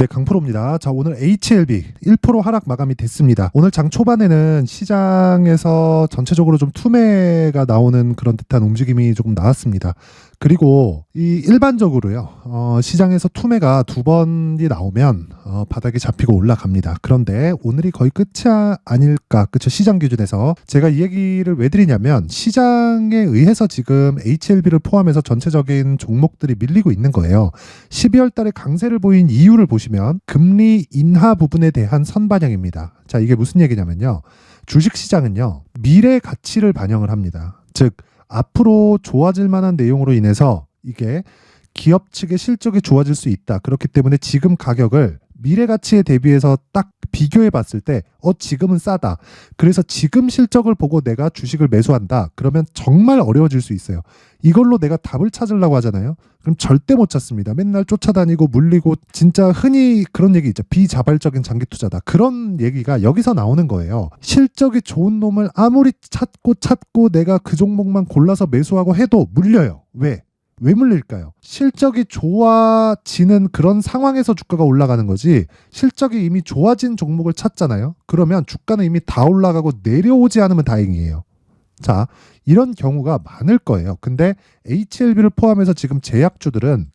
네, 강프로입니다. 자, 오늘 HLB 1% 하락 마감이 됐습니다. 오늘 장 초반에는 시장에서 전체적으로 좀 투매가 나오는 그런 듯한 움직임이 조금 나왔습니다. 그리고 이 일반적으로요, 어, 시장에서 투매가 두 번이 나오면 어, 바닥에 잡히고 올라갑니다. 그런데 오늘이 거의 끝이 아- 아닐까, 그쵸? 시장 기준에서 제가 이 얘기를 왜 드리냐면 시장에 의해서 지금 HLB를 포함해서 전체적인 종목들이 밀리고 있는 거예요. 12월 달에 강세를 보인 이유를 보시면 금리 인하 부분에 대한 선반영입니다. 자, 이게 무슨 얘기냐면요. 주식 시장은요. 미래 가치를 반영을 합니다. 즉 앞으로 좋아질 만한 내용으로 인해서 이게 기업 측의 실적이 좋아질 수 있다. 그렇기 때문에 지금 가격을 미래 가치에 대비해서 딱 비교해 봤을 때, 어, 지금은 싸다. 그래서 지금 실적을 보고 내가 주식을 매수한다. 그러면 정말 어려워질 수 있어요. 이걸로 내가 답을 찾으려고 하잖아요. 그럼 절대 못 찾습니다. 맨날 쫓아다니고 물리고 진짜 흔히 그런 얘기 있죠. 비자발적인 장기 투자다. 그런 얘기가 여기서 나오는 거예요. 실적이 좋은 놈을 아무리 찾고 찾고 내가 그 종목만 골라서 매수하고 해도 물려요. 왜? 왜 물릴까요? 실적이 좋아지는 그런 상황에서 주가가 올라가는 거지 실적이 이미 좋아진 종목을 찾잖아요. 그러면 주가는 이미 다 올라가고 내려오지 않으면 다행이에요. 자, 이런 경우가 많을 거예요. 근데 HLB를 포함해서 지금 제약주들은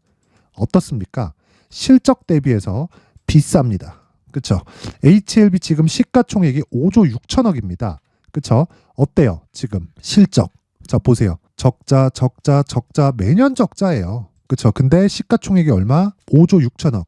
어떻습니까? 실적 대비해서 비쌉니다. 그쵸? HLB 지금 시가총액이 5조 6천억입니다. 그쵸? 어때요? 지금 실적. 자, 보세요. 적자, 적자, 적자, 매년 적자예요. 그쵸? 근데 시가총액이 얼마? 5조 6천억.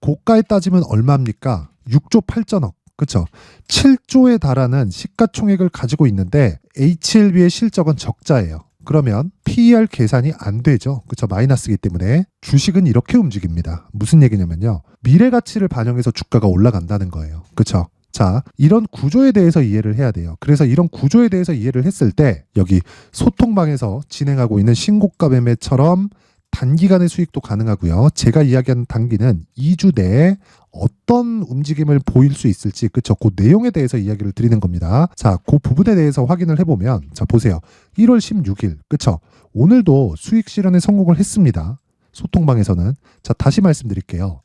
고가에 따지면 얼마입니까? 6조 8천억. 그쵸? 7조에 달하는 시가총액을 가지고 있는데 HLB의 실적은 적자예요. 그러면 PER 계산이 안 되죠. 그쵸? 마이너스이기 때문에 주식은 이렇게 움직입니다. 무슨 얘기냐면요. 미래 가치를 반영해서 주가가 올라간다는 거예요. 그쵸? 자, 이런 구조에 대해서 이해를 해야 돼요. 그래서 이런 구조에 대해서 이해를 했을 때 여기 소통방에서 진행하고 있는 신고가 매매처럼 단기간의 수익도 가능하고요. 제가 이야기한 단기는 2주 내에 어떤 움직임을 보일 수 있을지 그쵸 그 내용에 대해서 이야기를 드리는 겁니다. 자, 그 부분에 대해서 확인을 해보면 자 보세요. 1월 16일 그쵸 오늘도 수익 실현에 성공을 했습니다. 소통방에서는 자 다시 말씀드릴게요.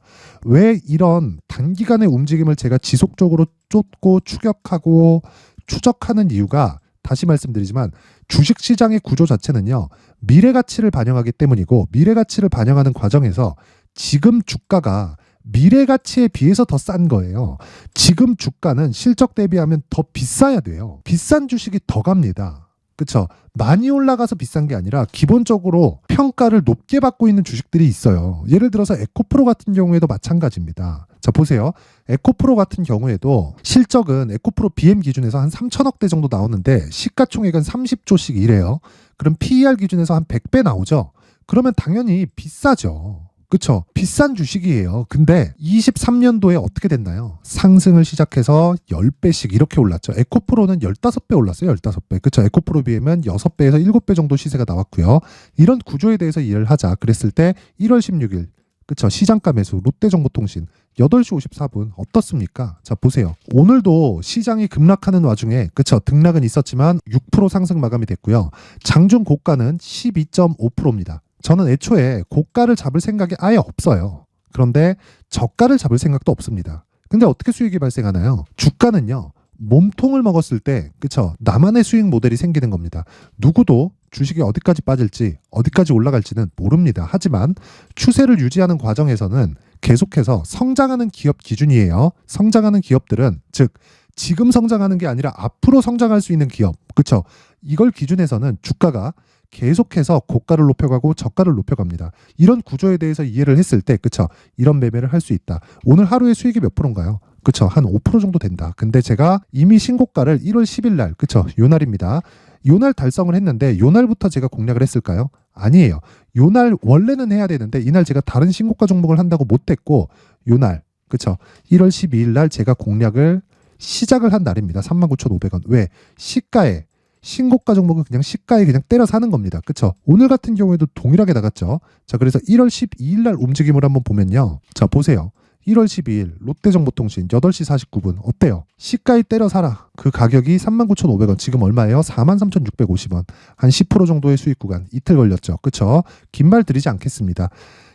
왜 이런 단기간의 움직임을 제가 지속적으로 쫓고 추격하고 추적하는 이유가 다시 말씀드리지만 주식 시장의 구조 자체는요. 미래 가치를 반영하기 때문이고 미래 가치를 반영하는 과정에서 지금 주가가 미래 가치에 비해서 더 싼 거예요. 지금 주가는 실적 대비하면 더 비싸야 돼요. 비싼 주식이 더 갑니다. 그쵸? 많이 올라가서 비싼 게 아니라 기본적으로 평가를 높게 받고 있는 주식들이 있어요. 예를 들어서 에코프로 같은 경우에도 마찬가지입니다. 자, 보세요. 에코프로 같은 경우에도 실적은 에코프로 BM 기준에서 한 3천억 대 정도 나오는데 시가총액은 30조씩 이래요. 그럼 PER 기준에서 한 100배 나오죠. 그러면 당연히 비싸죠. 그쵸? 비싼 주식이에요. 근데 23년도에 어떻게 됐나요? 상승을 시작해서 10배씩 이렇게 올랐죠. 에코프로는 15배 올랐어요. 15배. 그쵸? 에코프로 비하면 6배에서 7배 정도 시세가 나왔고요. 이런 구조에 대해서 이해를 하자. 그랬을 때 1월 16일 그쵸? 시장가 매수 롯데정보통신 8시 54분 어떻습니까? 자 보세요. 오늘도 시장이 급락하는 와중에 그쵸? 등락은 있었지만 6% 상승 마감이 됐고요. 장중 고가는 12.5%입니다. 저는 애초에 고가를 잡을 생각이 아예 없어요. 그런데 저가를 잡을 생각도 없습니다. 근데 어떻게 수익이 발생하나요? 주가는요. 몸통을 먹었을 때 그쵸 나만의 수익 모델이 생기는 겁니다. 누구도 주식이 어디까지 빠질지 어디까지 올라갈지는 모릅니다. 하지만 추세를 유지하는 과정에서는 계속해서 성장하는 기업 기준이에요. 성장하는 기업들은 즉 지금 성장하는 게 아니라 앞으로 성장할 수 있는 기업 그쵸 이걸 기준해서는 주가가 계속해서 고가를 높여가고 저가를 높여갑니다. 이런 구조에 대해서 이해를 했을 때, 그쵸? 이런 매매를 할 수 있다. 오늘 하루에 수익이 몇 프로인가요? 그쵸? 한 5% 정도 된다. 근데 제가 이미 신고가를 1월 10일 날, 그쵸? 요 날입니다. 요날 달성을 했는데, 요 날부터 제가 공략을 했을까요? 아니에요. 요날 원래는 해야 되는데, 이날 제가 다른 신고가 종목을 한다고 못했고, 요 날, 그쵸? 1월 12일 날 제가 공략을 시작을 한 날입니다. 39,500원. 왜? 시가에 신고가 종목은 그냥 시가에 그냥 때려 사는 겁니다. 그쵸? 오늘 같은 경우에도 동일하게 나갔죠. 자, 그래서 1월 12일 날 움직임을 한번 보면요. 자, 보세요. 1월 12일 롯데정보통신 8시 49분 어때요? 시가에 때려 사라. 그 가격이 39,500원. 지금 얼마예요? 43,650원. 한 10% 정도의 수익 구간. 이틀 걸렸죠. 그쵸? 긴 말 드리지 않겠습니다.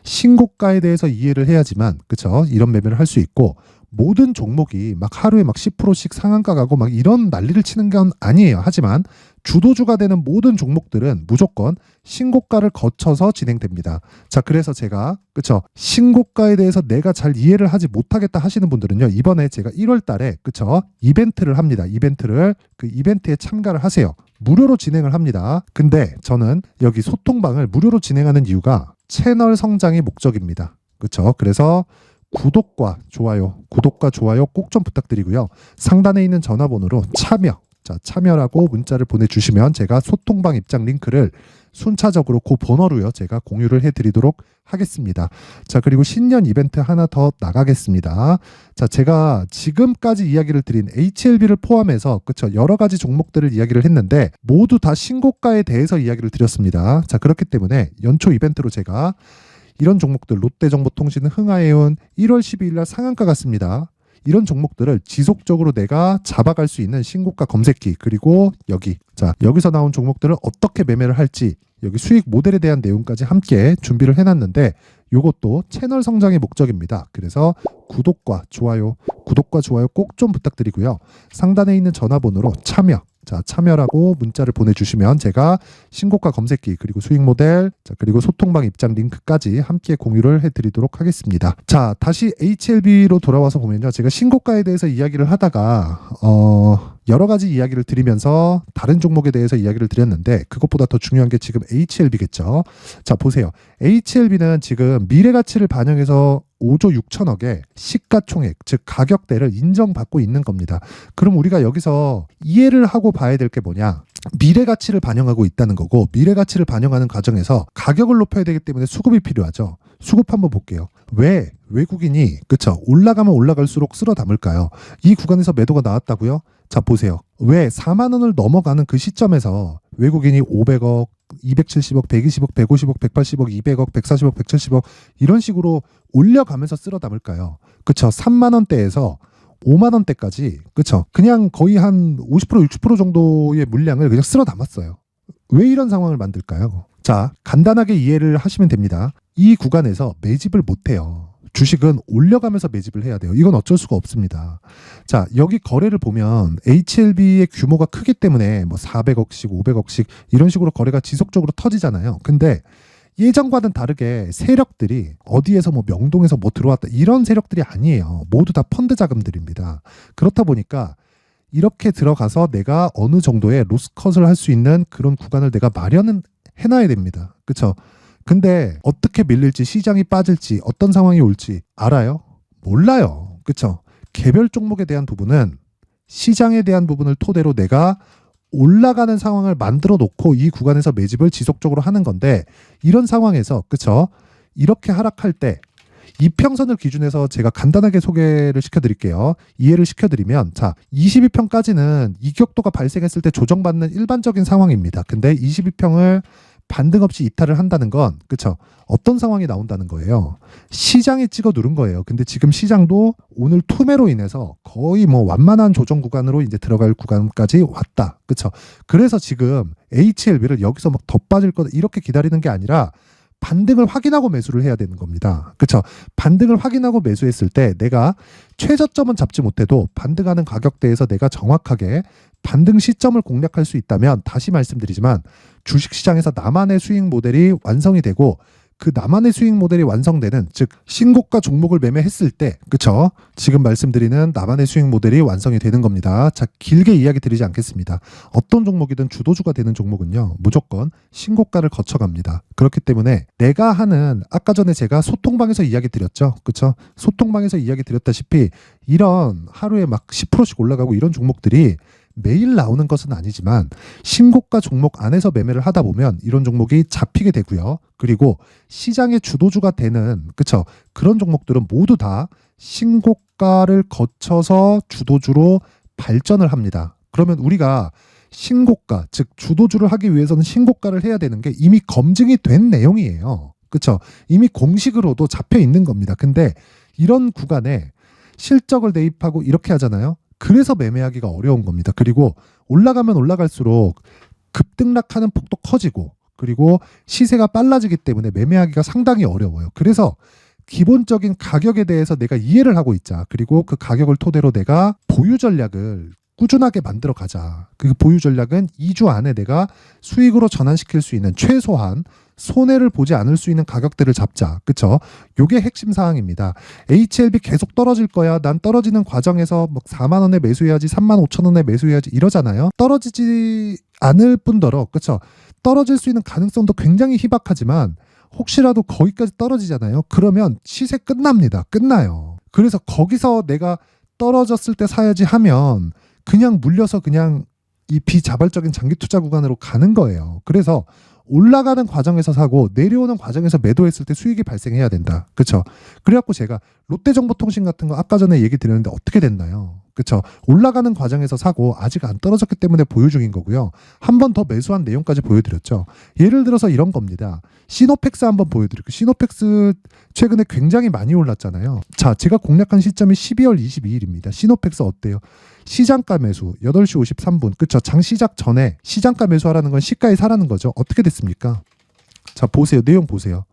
신고가에 대해서 이해를 해야지만 그쵸 이런 매매를 할 수 있고 모든 종목이 막 하루에 막 10%씩 상한가 가고 막 이런 난리를 치는 건 아니에요. 하지만 주도주가 되는 모든 종목들은 무조건 신고가를 거쳐서 진행됩니다. 자, 그래서 제가 그쵸 신고가에 대해서 내가 잘 이해를 하지 못하겠다 하시는 분들은요. 이번에 제가 1월 달에 그쵸 이벤트를 합니다. 이벤트를 그 이벤트에 참가를 하세요. 무료로 진행을 합니다. 근데 저는 여기 소통방을 무료로 진행하는 이유가 채널 성장이 목적입니다. 그쵸 그래서 구독과 좋아요, 구독과 좋아요 꼭 좀 부탁드리고요. 상단에 있는 전화번호로 참여, 자 참여라고 문자를 보내주시면 제가 소통방 입장 링크를 순차적으로 그 번호로요 제가 공유를 해드리도록 하겠습니다. 자 그리고 신년 이벤트 하나 더 나가겠습니다. 자 제가 지금까지 이야기를 드린 HLB를 포함해서 그쵸 여러 가지 종목들을 이야기를 했는데 모두 다 신고가에 대해서 이야기를 드렸습니다. 자 그렇기 때문에 연초 이벤트로 제가 이런 종목들 롯데정보통신 흥하해운 1월 12일 날 상한가 같습니다. 이런 종목들을 지속적으로 내가 잡아갈 수 있는 신고가 검색기 그리고 여기 자 여기서 나온 종목들을 어떻게 매매를 할지 여기 수익 모델에 대한 내용까지 함께 준비를 해놨는데 요것도 채널 성장의 목적입니다. 그래서 구독과 좋아요 구독과 좋아요 꼭 좀 부탁드리고요. 상단에 있는 전화번호로 참여 자 참여라고 문자를 보내주시면 제가 신고가 검색기 그리고 수익 모델 자 그리고 소통방 입장 링크까지 함께 공유를 해드리도록 하겠습니다. 자 다시 HLB로 돌아와서 보면요 제가 신고가에 대해서 이야기를 하다가 어 여러 가지 이야기를 드리면서 다른 종목에 대해서 이야기를 드렸는데 그것보다 더 중요한 게 지금 HLB겠죠. 자 보세요 HLB는 지금 미래 가치를 반영해서 5조 6천억의 시가총액 즉 가격대를 인정받고 있는 겁니다. 그럼 우리가 여기서 이해를 하고 봐야 될 게 뭐냐? 미래 가치를 반영하고 있다는 거고 미래 가치를 반영하는 과정에서 가격을 높여야 되기 때문에 수급이 필요하죠. 수급 한번 볼게요. 왜 외국인이 그쵸 올라가면 올라갈수록 쓸어 담을까요? 이 구간에서 매도가 나왔다고요? 자 보세요. 왜 4만 원을 넘어가는 그 시점에서 외국인이 500억, 270억, 120억, 150억, 180억, 200억, 140억, 170억 이런 식으로 올려가면서 쓸어 담을까요? 그쵸 3만 원대에서 5만 원대까지 그쵸 그냥 거의 한 50% 60% 정도의 물량을 그냥 쓸어 담았어요. 왜 이런 상황을 만들까요? 자 간단하게 이해를 하시면 됩니다. 이 구간에서 매집을 못해요. 주식은 올려가면서 매집을 해야 돼요. 이건 어쩔 수가 없습니다. 자, 여기 거래를 보면 HLB의 규모가 크기 때문에 뭐 400억씩, 500억씩 이런 식으로 거래가 지속적으로 터지잖아요. 근데 예전과는 다르게 세력들이 어디에서 뭐 명동에서 뭐 들어왔다 이런 세력들이 아니에요. 모두 다 펀드 자금들입니다. 그렇다 보니까 이렇게 들어가서 내가 어느 정도의 로스컷을 할 수 있는 그런 구간을 내가 마련은 해놔야 됩니다. 그렇죠? 근데 어떻게 밀릴지 시장이 빠질지 어떤 상황이 올지 알아요? 몰라요. 그렇죠? 개별 종목에 대한 부분은 시장에 대한 부분을 토대로 내가 올라가는 상황을 만들어 놓고 이 구간에서 매집을 지속적으로 하는 건데 이런 상황에서 그쵸 이렇게 하락할 때 이평선을 기준해서 제가 간단하게 소개를 시켜드릴게요. 이해를 시켜드리면 자 22평까지는 이격도가 발생했을 때 조정받는 일반적인 상황입니다. 근데 22평을 반등 없이 이탈을 한다는 건 그쵸? 어떤 상황이 나온다는 거예요? 시장이 찍어 누른 거예요. 근데 지금 시장도 오늘 투매로 인해서 거의 뭐 완만한 조정 구간으로 이제 들어갈 구간까지 왔다. 그쵸? 그래서 지금 HLB를 여기서 막 더 빠질 거다 이렇게 기다리는 게 아니라 반등을 확인하고 매수를 해야 되는 겁니다. 그렇죠? 반등을 확인하고 매수했을 때 내가 최저점은 잡지 못해도 반등하는 가격대에서 내가 정확하게 반등 시점을 공략할 수 있다면 다시 말씀드리지만 주식 시장에서 나만의 수익 모델이 완성이 되고 그 나만의 수익 모델이 완성되는 즉 신고가 종목을 매매했을 때 그쵸? 지금 말씀드리는 나만의 수익 모델이 완성이 되는 겁니다. 자 길게 이야기 드리지 않겠습니다. 어떤 종목이든 주도주가 되는 종목은요 무조건 신고가를 거쳐갑니다. 그렇기 때문에 내가 하는 아까 전에 제가 소통방에서 이야기 드렸죠? 그쵸? 소통방에서 이야기 드렸다시피 이런 하루에 막 10%씩 올라가고 이런 종목들이 매일 나오는 것은 아니지만 신고가 종목 안에서 매매를 하다 보면 이런 종목이 잡히게 되고요. 그리고 시장의 주도주가 되는 그쵸 그런 종목들은 모두 다 신고가를 거쳐서 주도주로 발전을 합니다. 그러면 우리가 신고가 즉 주도주를 하기 위해서는 신고가를 해야 되는 게 이미 검증이 된 내용이에요. 그쵸 이미 공식으로도 잡혀 있는 겁니다. 근데 이런 구간에 실적을 대입하고 이렇게 하잖아요. 그래서 매매하기가 어려운 겁니다. 그리고 올라가면 올라갈수록 급등락하는 폭도 커지고 그리고 시세가 빨라지기 때문에 매매하기가 상당히 어려워요. 그래서 기본적인 가격에 대해서 내가 이해를 하고 있자. 그리고 그 가격을 토대로 내가 보유 전략을 꾸준하게 만들어 가자. 그 보유 전략은 2주 안에 내가 수익으로 전환시킬 수 있는 최소한 손해를 보지 않을 수 있는 가격대를 잡자. 그쵸? 요게 핵심 사항입니다. HLB 계속 떨어질 거야. 난 떨어지는 과정에서 뭐 4만 원에 매수해야지, 3만 5천 원에 매수해야지 이러잖아요. 떨어지지 않을 뿐더러 그쵸? 떨어질 수 있는 가능성도 굉장히 희박하지만 혹시라도 거기까지 떨어지잖아요. 그러면 시세 끝납니다. 끝나요. 그래서 거기서 내가 떨어졌을 때 사야지 하면 그냥 물려서 그냥 이 비자발적인 장기 투자 구간으로 가는 거예요. 그래서 올라가는 과정에서 사고 내려오는 과정에서 매도했을 때 수익이 발생해야 된다. 그렇죠? 그래갖고 제가 롯데정보통신 같은 거 아까 전에 얘기 드렸는데 어떻게 됐나요? 그렇죠? 올라가는 과정에서 사고 아직 안 떨어졌기 때문에 보유 중인 거고요. 한 번 더 매수한 내용까지 보여드렸죠. 예를 들어서 이런 겁니다. 시노펙스 한번 보여드릴게요. 시노펙스 최근에 굉장히 많이 올랐잖아요. 자, 제가 공략한 시점이 12월 22일입니다. 시노펙스 어때요? 시장가 매수 8시 53분. 그쵸? 장 시작 전에 시장가 매수하라는 건 시가에 사라는 거죠. 어떻게 됐습니까? 자, 보세요. 내용 보세요.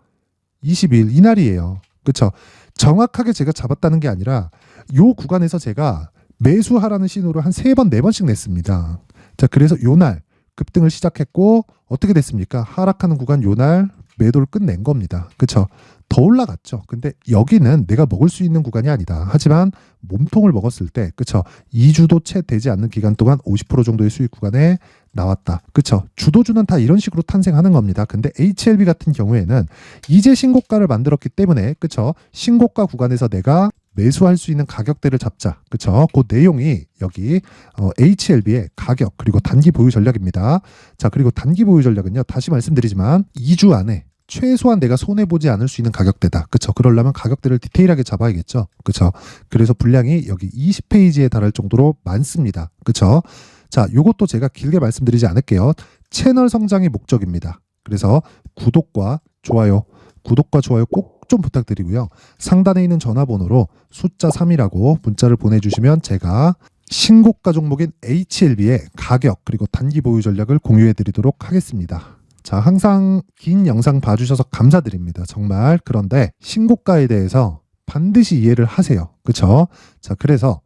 20일 이날이에요. 그쵸? 정확하게 제가 잡았다는 게 아니라 요 구간에서 제가 매수하라는 신호를 한 세 번, 네 번씩 냈습니다. 자, 그래서 요날 급등을 시작했고 어떻게 됐습니까? 하락하는 구간 요날 매도를 끝낸 겁니다. 그쵸? 더 올라갔죠. 근데 여기는 내가 먹을 수 있는 구간이 아니다. 하지만 몸통을 먹었을 때, 그쵸? 2주도 채 되지 않는 기간 동안 50% 정도의 수익 구간에 나왔다. 그쵸? 주도주는 다 이런 식으로 탄생하는 겁니다. 근데 HLB 같은 경우에는 이제 신고가를 만들었기 때문에, 그쵸? 신고가 구간에서 내가 매수할 수 있는 가격대를 잡자. 그쵸? 그 내용이 여기 어, HLB의 가격 그리고 단기 보유 전략입니다. 자, 그리고 단기 보유 전략은요. 다시 말씀드리지만 2주 안에 최소한 내가 손해 보지 않을 수 있는 가격대다. 그쵸? 그러려면 가격대를 디테일하게 잡아야겠죠. 그쵸? 그래서 분량이 여기 20페이지에 달할 정도로 많습니다. 그쵸? 자, 요것도 제가 길게 말씀드리지 않을게요. 채널 성장이 목적입니다. 그래서 구독과 좋아요, 구독과 좋아요 꼭 좀 부탁드리고요. 상단에 있는 전화번호로 숫자 3이라고 문자를 보내주시면 제가 신고가 종목인 HLB의 가격 그리고 단기 보유 전략을 공유해 드리도록 하겠습니다. 자, 항상 긴 영상 봐주셔서 감사드립니다. 정말. 그런데 신고가에 대해서 반드시 이해를 하세요. 그쵸? 자, 그래서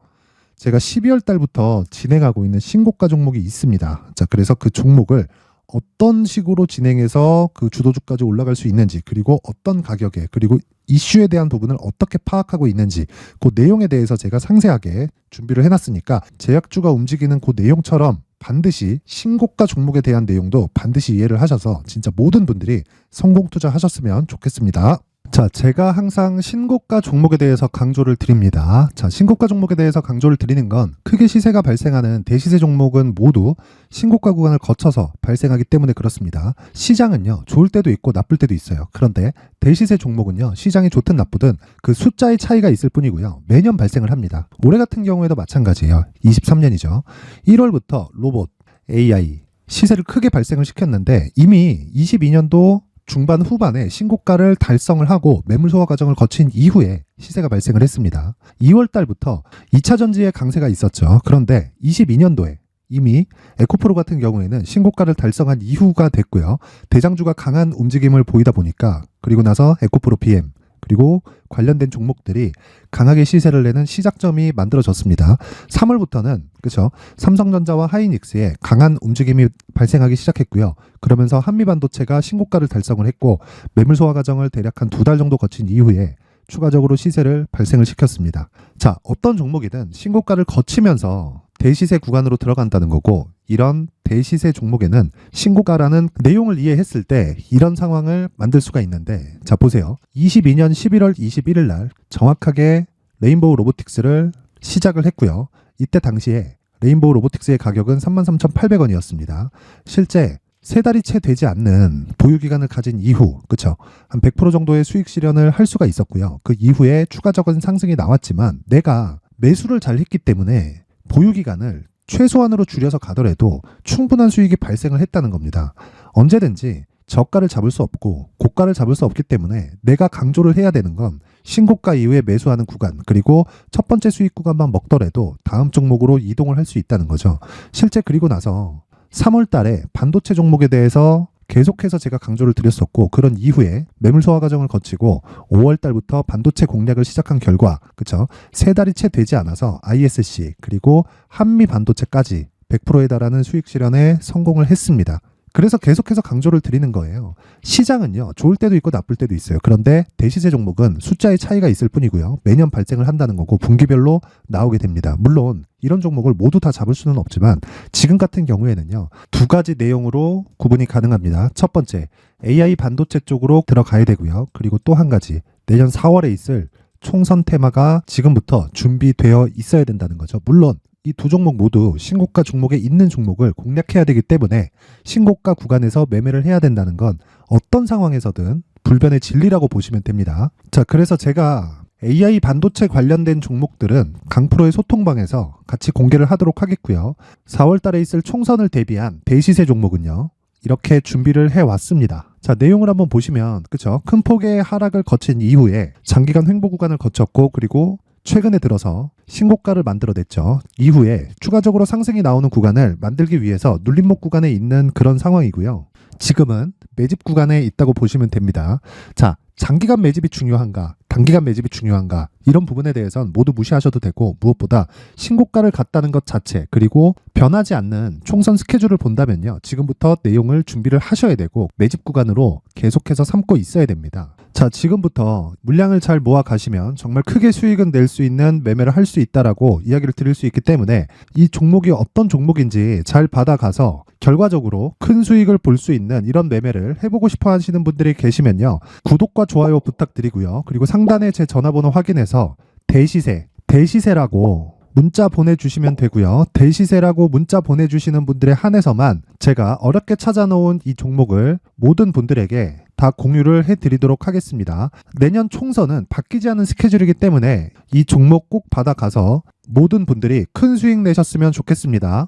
제가 12월 달부터 진행하고 있는 신고가 종목이 있습니다. 자, 그래서 그 종목을 어떤 식으로 진행해서 그 주도주까지 올라갈 수 있는지 그리고 어떤 가격에 그리고 이슈에 대한 부분을 어떻게 파악하고 있는지 그 내용에 대해서 제가 상세하게 준비를 해놨으니까 제약주가 움직이는 그 내용처럼 반드시 신고가 종목에 대한 내용도 반드시 이해를 하셔서 진짜 모든 분들이 성공 투자하셨으면 좋겠습니다. 자, 제가 항상 신고가 종목에 대해서 강조를 드립니다. 자, 신고가 종목에 대해서 강조를 드리는 건 크게 시세가 발생하는 대시세 종목은 모두 신고가 구간을 거쳐서 발생하기 때문에 그렇습니다. 시장은요, 좋을 때도 있고 나쁠 때도 있어요. 그런데 대시세 종목은요, 시장이 좋든 나쁘든 그 숫자의 차이가 있을 뿐이고요. 매년 발생을 합니다. 올해 같은 경우에도 마찬가지예요. 23년이죠. 1월부터 로봇, AI, 시세를 크게 발생을 시켰는데 이미 22년도 중반 후반에 신고가를 달성을 하고 매물 소화 과정을 거친 이후에 시세가 발생을 했습니다. 2월 달부터 2차 전지의 강세가 있었죠. 그런데 22년도에 이미 에코프로 같은 경우에는 신고가를 달성한 이후가 됐고요. 대장주가 강한 움직임을 보이다 보니까 그리고 나서 에코프로 PM 그리고 관련된 종목들이 강하게 시세를 내는 시작점이 만들어졌습니다. 3월부터는 그렇죠. 삼성전자와 하이닉스의 강한 움직임이 발생하기 시작했고요. 그러면서 한미반도체가 신고가를 달성을 했고 매물 소화 과정을 대략 한 두 달 정도 거친 이후에 추가적으로 시세를 발생을 시켰습니다. 자, 어떤 종목이든 신고가를 거치면서 대시세 구간으로 들어간다는 거고 이런 대시세 종목에는 신고가라는 내용을 이해했을 때 이런 상황을 만들 수가 있는데 자 보세요. 22년 11월 21일 날 정확하게 레인보우 로보틱스를 시작을 했고요. 이때 당시에 레인보우 로보틱스의 가격은 33,800원이었습니다. 실제 세 달이 채 되지 않는 보유 기간을 가진 이후, 그쵸? 한 100% 정도의 수익 실현을 할 수가 있었고요. 그 이후에 추가적인 상승이 나왔지만 내가 매수를 잘 했기 때문에 보유 기간을 최소한으로 줄여서 가더라도 충분한 수익이 발생을 했다는 겁니다. 언제든지 저가를 잡을 수 없고 고가를 잡을 수 없기 때문에 내가 강조를 해야 되는 건 신고가 이후에 매수하는 구간 그리고 첫 번째 수익 구간만 먹더라도 다음 종목으로 이동을 할 수 있다는 거죠. 실제 그리고 나서 3월 달에 반도체 종목에 대해서 계속해서 제가 강조를 드렸었고 그런 이후에 매물 소화 과정을 거치고 5월 달부터 반도체 공략을 시작한 결과 그쵸 세 달이 채 되지 않아서 ISC 그리고 한미 반도체까지 100%에 달하는 수익 실현에 성공을 했습니다. 그래서 계속해서 강조를 드리는 거예요. 시장은요, 좋을 때도 있고 나쁠 때도 있어요. 그런데 대시세 종목은 숫자의 차이가 있을 뿐이고요. 매년 발생을 한다는 거고 분기별로 나오게 됩니다. 물론 이런 종목을 모두 다 잡을 수는 없지만 지금 같은 경우에는요, 두 가지 내용으로 구분이 가능합니다. 첫 번째, AI 반도체 쪽으로 들어가야 되고요. 그리고 또 한 가지, 내년 4월에 있을 총선 테마가 지금부터 준비되어 있어야 된다는 거죠. 물론 이두 종목 모두 신고가 종목에 있는 종목을 공략해야 되기 때문에 신고가 구간에서 매매를 해야 된다는 건 어떤 상황에서든 불변의 진리라고 보시면 됩니다. 자, 그래서 제가 AI 반도체 관련된 종목들은 강프로의 소통방에서 같이 공개를 하도록 하겠고요. 4월 달에 있을 총선을 대비한 대시세 종목은요. 이렇게 준비를 해 왔습니다. 자, 내용을 한번 보시면 그쵸? 큰 폭의 하락을 거친 이후에 장기간 횡보 구간을 거쳤고 그리고 최근에 들어서 신고가를 만들어냈죠. 이후에 추가적으로 상승이 나오는 구간을 만들기 위해서 눌림목 구간에 있는 그런 상황이고요. 지금은 매집 구간에 있다고 보시면 됩니다. 자, 장기간 매집이 중요한가, 단기간 매집이 중요한가, 이런 부분에 대해서는 모두 무시하셔도 되고, 무엇보다 신고가를 갔다는 것 자체, 그리고 변하지 않는 총선 스케줄을 본다면요. 지금부터 내용을 준비를 하셔야 되고, 매집 구간으로 계속해서 삼고 있어야 됩니다. 자, 지금부터 물량을 잘 모아 가시면 정말 크게 수익은 낼 수 있는 매매를 할 수 있다라고 이야기를 드릴 수 있기 때문에 이 종목이 어떤 종목인지 잘 받아가서 결과적으로 큰 수익을 볼 수 있는 이런 매매를 해보고 싶어 하시는 분들이 계시면요. 구독과 좋아요 부탁드리고요. 그리고 상단에 제 전화번호 확인해서 대시세, 대시세라고 문자 보내주시면 되고요. 대시세라고 문자 보내주시는 분들에 한해서만 제가 어렵게 찾아놓은 이 종목을 모든 분들에게 다 공유를 해드리도록 하겠습니다. 내년 총선은 바뀌지 않은 스케줄이기 때문에 이 종목 꼭 받아가서 모든 분들이 큰 수익 내셨으면 좋겠습니다.